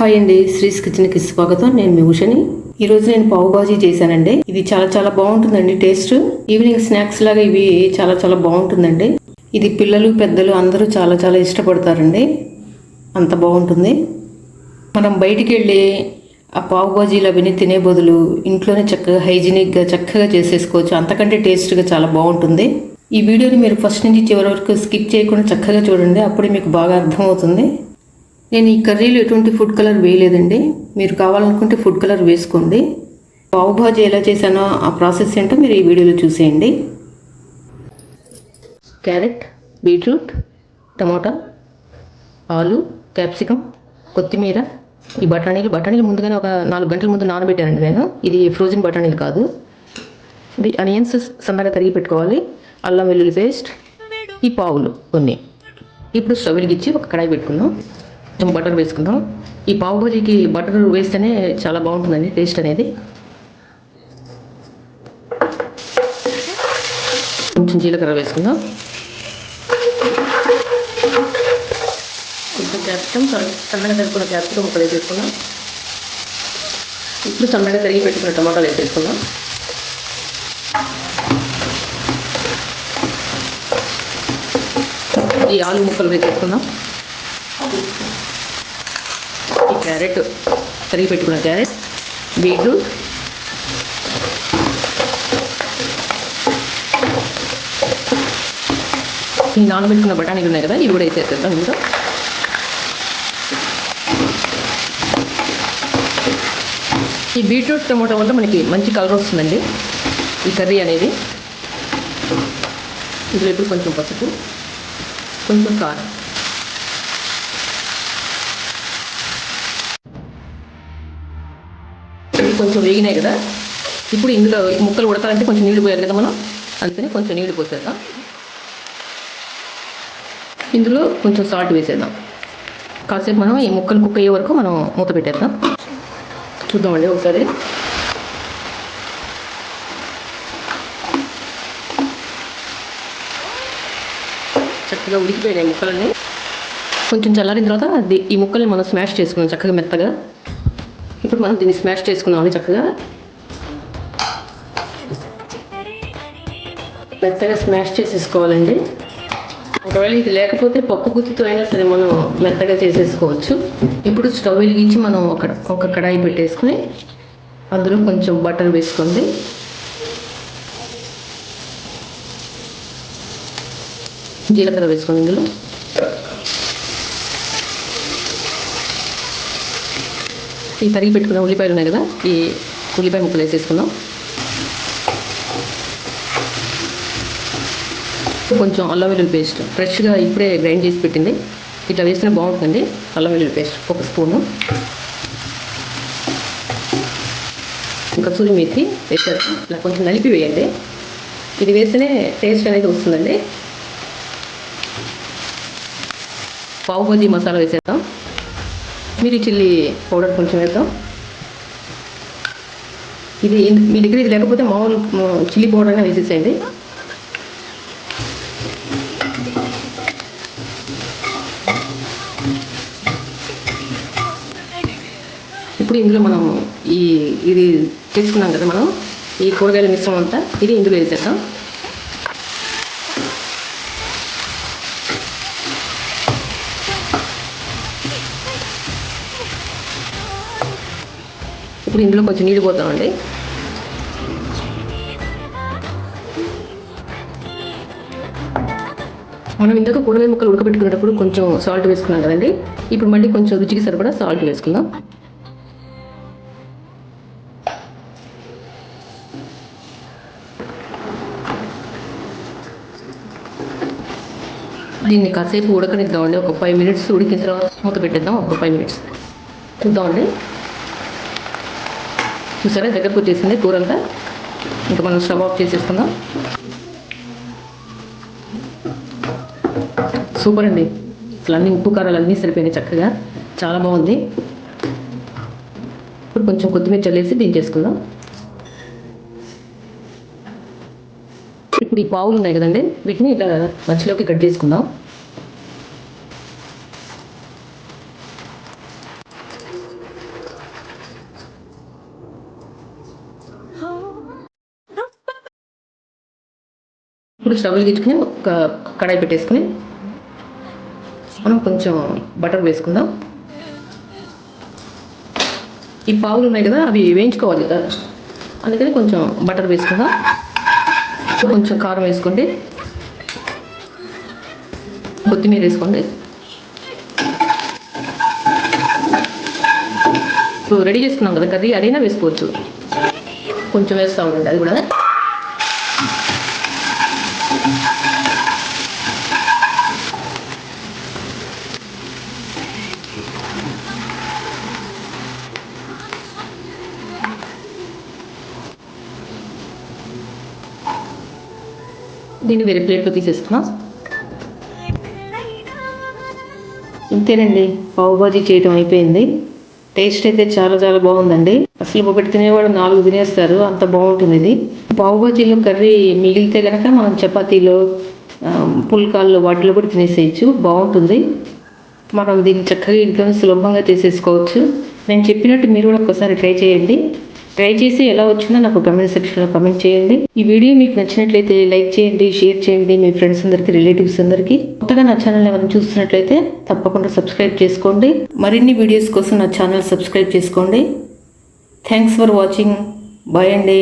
Hi అండి శ్రీస్ కిచెన్కి స్వాగతం. నేను మీ ఉషని. ఈరోజు నేను పావు బాజీ చేశానండి. ఇది చాలా చాలా బాగుంటుందండి టేస్ట్. ఈవినింగ్ స్నాక్స్ లాగా ఇవి చాలా చాలా బాగుంటుందండి. ఇది పిల్లలు పెద్దలు అందరూ చాలా చాలా ఇష్టపడతారండి. అంత బాగుంటుంది. మనం బయటికి వెళ్ళి ఆ పావు బాజీలు అవన్నీ తినే బదులు ఇంట్లోనే చక్కగా హైజీనిక్గా చక్కగా చేసేసుకోవచ్చు. అంతకంటే టేస్ట్గా చాలా బాగుంటుంది. ఈ వీడియోని మీరు ఫస్ట్ నుంచి చివరి వరకు స్కిప్ చేయకుండా చక్కగా చూడండి. అప్పుడే మీకు బాగా అర్థమవుతుంది. నేను ఈ కర్రీలో ఎటువంటి ఫుడ్ కలర్ వేయలేదండి. మీరు కావాలనుకుంటే ఫుడ్ కలర్ వేసుకోండి. పావు భాజీ ఎలా చేశానో ఆ ప్రాసెస్ ఏంటో మీరు ఈ వీడియోలో చూసేయండి. క్యారెట్ బీట్రూట్ టమోటా ఆలు క్యాప్సికమ్ కొత్తిమీర ఈ బఠానీలు. బఠానీలు ముందుగానే ఒక నాలుగు గంటల ముందు నానబెట్టానండి నేను. ఇది ఫ్రోజన్ బఠానీలు కాదు. ఇది అనియన్స్ సన్నగా తరిగి పెట్టుకోవాలి. అల్లం వెల్లుల్లి పేస్ట్ ఈ పావులు కొన్ని. ఇప్పుడు స్టవ్ వెలిగించి ఒక కడాయి పెట్టుకుందాం. కొంచెం బటర్ వేసుకుందాం. ఈ పావు భాజీకి బటర్ వేస్తేనే చాలా బాగుంటుందండి టేస్ట్ అనేది. కొంచెం జీలకర్ర వేసుకుందాం. కొంచెం క్యాప్సికమ్ సన్నగా తరుపుకున్న క్యాప్సికమ్ ఒక వేసేసుకుందాం. ఇప్పుడు సన్నగా తరిగి పెట్టుకున్న టమాటాలు వేసేసుకుందాం. ఈ ఆలు ముక్కలు వేసేసుకుందాం. క్యారెట్ తరిగి పెట్టుకున్న క్యారెట్ బీట్రూట్ ఈ నానబెట్టుకున్న బఠానీలు ఉన్నాయి కదా ఇవి కూడా వేసేసేద్దాం ఇందులో. ఈ బీట్రూట్ టమోటా వల్ల మనకి మంచి కలర్ వస్తుందండి. ఈ కర్రీ అనేది. ఇందులో ఇప్పుడు కొంచెం పసుపు కొంచెం కారం ఇవి కొంచెం వేగినాయి కదా. ఇప్పుడు ఇందులో ముక్కలు ఉడకాలంటే కొంచెం నీళ్ళు పోయాలి కదా మనం. అందుకని కొంచెం నీళ్ళు పోసేద్దాం. ఇందులో కొంచెం సాల్ట్ వేసేద్దాం. కాసేపు మనం ఈ ముక్కలు కుక్ అయ్యే వరకు మనం మూత పెట్టేద్దాం. చూద్దామండి ఒకసారి. చక్కగా ఉడికిపోయినాయి ముక్కలన్నీ. కొంచెం చల్లారిన తర్వాత ఈ ముక్కల్ని మనం స్మాష్ చేసుకున్నాం చక్కగా మెత్తగా. ఇప్పుడు మనం దీన్ని స్మాష్ చేసుకున్నామని చక్కగా మెత్తగా స్మాష్ చేసేసుకోవాలండి. ఒకవేళ ఇది లేకపోతే పప్పు గుత్తితో అయినా సరే మనం మెత్తగా చేసేసుకోవచ్చు. ఇప్పుడు స్టవ్ వెలిగించి మనం ఒక ఒక కడాయి పెట్టేసుకుని అందులో కొంచెం బటర్ వేసుకోండి. జీలకర్ర వేసుకోండి ఇందులో. ఈ తరిగి పెట్టుకున్న ఉల్లిపాయలు ఉన్నాయి కదా ఈ ఉల్లిపాయ ముక్కలు వేసేసుకుందాం. కొంచెం అల్లం వెల్లుల్లి పేస్ట్ ఫ్రెష్గా ఇప్పుడే గ్రైండ్ చేసి పెట్టింది. ఇట్లా వేస్తేనే బాగుంటుంది అల్లం వెల్లుల్లి పేస్ట్ ఒక స్పూను. కసూరి మెత్తి వేసారు ఇలా కొంచెం నలిపి వేయండి. ఇది వేస్తేనే టేస్ట్ అనేది వస్తుందండి. పావు భాజీ మసాలా వేసేద్దాం. మిరి చిల్లీ పౌడర్ కొంచెం వేద్దాం. ఇది మీ దగ్గర ఇది లేకపోతే మామూలు చిల్లీ పౌడర్ అయినా వేసేసేయండి. ఇప్పుడు ఇందులో మనం ఈ ఇది తీసుకున్నాం కదా మనం. ఈ కూరగాయల మిశ్రమం అంతా ఇది ఇందులో వేసేద్దాం. ఇప్పుడు ఇందులో కొంచెం నీళ్ళు పోతామండి. మనం ఇందాక కూరగాయ ముక్కలు ఉడకబెట్టుకునేటప్పుడు కొంచెం సాల్ట్ వేసుకున్నాం కదండి. ఇప్పుడు మళ్ళీ కొంచెం రుచికి సరిపడా సాల్ట్ వేసుకుందాం. దీన్ని కాసేపు ఉడకనిద్దామండి. ఒక ఫైవ్ మినిట్స్ ఉడికిన తర్వాత మూత పెట్టేద్దాం. ఒక ఫైవ్ మినిట్స్ చూద్దామండి. చూసారా దగ్గరకు వచ్చేసింది కూర అంతా ఇంకా మనం స్టవ్ ఆఫ్ చేసేసుకుందాం. సూపర్ అండి. అసలు అన్ని ఉప్పు కారాలు అన్నీ సరిపోయినాయి చక్కగా. చాలా బాగుంది. ఇప్పుడు కొంచెం కొత్తిమీర చల్లేసి దించేసుకుందాం. ఇప్పుడు ఈ పావులు ఉన్నాయి కదండి వీటిని ఇలా మధ్యలోకి కట్ చేసుకుందాం. ఇప్పుడు స్టవ్ గిచ్చుకుని ఒక కడాయి పెట్టేసుకుని మనం కొంచెం బటర్ వేసుకుందాం. ఈ పావులు ఉన్నాయి కదా అవి వేయించుకోవాలి కదా. అందుకని కొంచెం బటర్ వేసుకుందాం. కొంచెం కారం వేసుకోండి. కొత్తిమీర వేసుకోండి. ఇప్పుడు రెడీ చేసుకున్నాం కదా కర్రీ అదైనా వేసుకోవచ్చు. కొంచెం వేస్తూ ఉండండి అది కూడా. దీన్ని వేరే ప్లేట్లో తీసేస్తున్నాం ఇంతేనండి పావు బాజీ చేయటం అయిపోయింది. టేస్ట్ అయితే చాలా చాలా బాగుందండి. అసలు ఒకటి తినేవాడు నాలుగు తినేస్తారు అంత బాగుంటుంది ఇది. పావు బాజీలో కర్రీ మిగిలితే కనుక మనం చపాతీలో పుల్కాల్లో వాటిలో కూడా తినేసేయచ్చు. బాగుంటుంది. మనం దీన్ని చక్కగా ఇంట్లో సులభంగా చేసేసుకోవచ్చు. నేను చెప్పినట్టు మీరు కూడా ఒకసారి ట్రై చేయండి. ట్రై చేసి ఎలా వచ్చిందో నాకు కమెంట్ సెక్షన్లో కమెంట్ చేయండి. ఈ వీడియో మీకు నచ్చినట్లయితే లైక్ చేయండి షేర్ చేయండి మీ ఫ్రెండ్స్ అందరికీ రిలేటివ్స్ అందరికీ. కొత్తగా నా ఛానల్ ఏమైనా చూస్తున్నట్లయితే తప్పకుండా సబ్స్క్రైబ్ చేసుకోండి. మరిన్ని వీడియోస్ కోసం నా ఛానల్ సబ్స్క్రైబ్ చేసుకోండి. థ్యాంక్స్ ఫర్ వాచింగ్ బాయ్ అండి.